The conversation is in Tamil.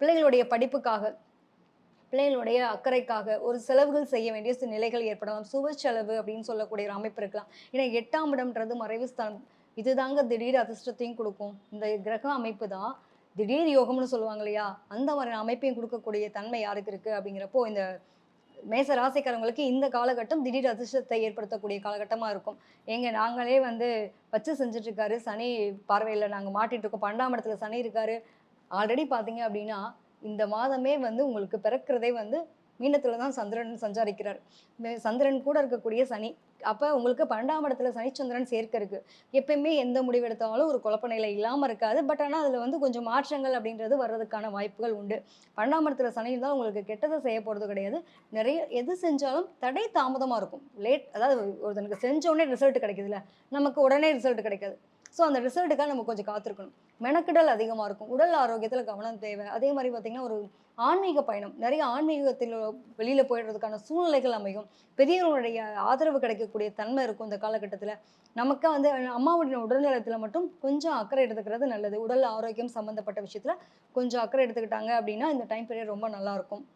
பிள்ளைகளுடைய படிப்புக்காக பிள்ளைகளுடைய அக்கறைக்காக ஒரு செலவுகள் செய்ய வேண்டிய சில நிலைகள் ஏற்படலாம். சுப செலவு அப்படின்னு சொல்லக்கூடிய ஒரு அமைப்பு இருக்கலாம். ஏன்னா எட்டாம் இடம்ன்றது மறைவு ஸ்தானம் இதுதாங்க திடீர் அதிர்ஷ்டத்தையும் கொடுக்கும். இந்த கிரக அமைப்பு தான் திடீர் யோகம்னு சொல்லுவாங்க இல்லையா? அந்த மாதிரி அமைப்பையும் கொடுக்கக்கூடிய தன்மை யாருக்கு இருக்கு அப்படிங்கிறப்போ இந்த மேச ராசிக்காரங்களுக்கு இந்த காலகட்டம் திடீர் அதிர்ஷ்டத்தை ஏற்படுத்தக்கூடிய காலகட்டமாக இருக்கும். எங்கள் நாங்களே வந்து வச்சு செஞ்சுட்ருக்காரு சனி பார்வையில் நாங்கள் மாட்டிகிட்டு இருக்கோம். பன்னெண்டாம் இடத்துல சனி இருக்காரு. ஆல்ரெடி பார்த்தீங்க அப்படின்னா இந்த மாதமே வந்து உங்களுக்கு பிறக்கிறதே வந்து மீனத்தில் தான் சந்திரன் சஞ்சாரிக்கிறார். சந்திரன் கூட இருக்கக்கூடிய சனி அப்போ உங்களுக்கு பன்னெண்டாம் இடத்துல சனிச்சந்திரன் சேர்க்க இருக்கு. எப்பயுமே எந்த முடிவு எடுத்தாலும் ஒரு குழப்ப நிலை இல்லாமல் இருக்காது. பட் ஆனால் அதில் வந்து கொஞ்சம் மாற்றங்கள் அப்படின்றது வர்றதுக்கான வாய்ப்புகள் உண்டு. பன்னெண்டாம் இடத்துல சனி இருந்தால் உங்களுக்கு கெட்டதை செய்ய போகிறது கிடையாது. நிறைய எது செஞ்சாலும் தடை தாமதமாக இருக்கும். லேட் அதாவது ஒருத்தனுக்கு செஞ்ச உடனே ரிசல்ட் கிடைக்குதுல்ல? நமக்கு உடனே ரிசல்ட் கிடைக்காது. ஸோ அந்த ரிசல்ட்டுக்காக நம்ம கொஞ்சம் காத்திருக்கணும். மெனக்கிடல் அதிகமாக இருக்கும். உடல் ஆரோக்கியத்தில் கவனம் தேவை. அதே மாதிரி பார்த்திங்கன்னா ஒரு ஆன்மீக பயணம். நிறைய ஆன்மீகத்தில் வெளியில் போயிடுறதுக்கான சூழ்நிலைகள் அமையும். பெரியவர்களுடைய ஆதரவு கிடைக்கக்கூடிய தன்மை இருக்கும் இந்த காலகட்டத்தில். நமக்கு வந்து அம்மாவுடைய உடல்நலத்தில் மட்டும் கொஞ்சம் அக்கறை எடுத்துக்கிறது நல்லது. உடல் ஆரோக்கியம் சம்மந்தப்பட்ட விஷயத்தில் கொஞ்சம் அக்கறை எடுத்துக்கிட்டாங்க அப்படின்னா இந்த டைம் பீரியட் ரொம்ப நல்லாயிருக்கும்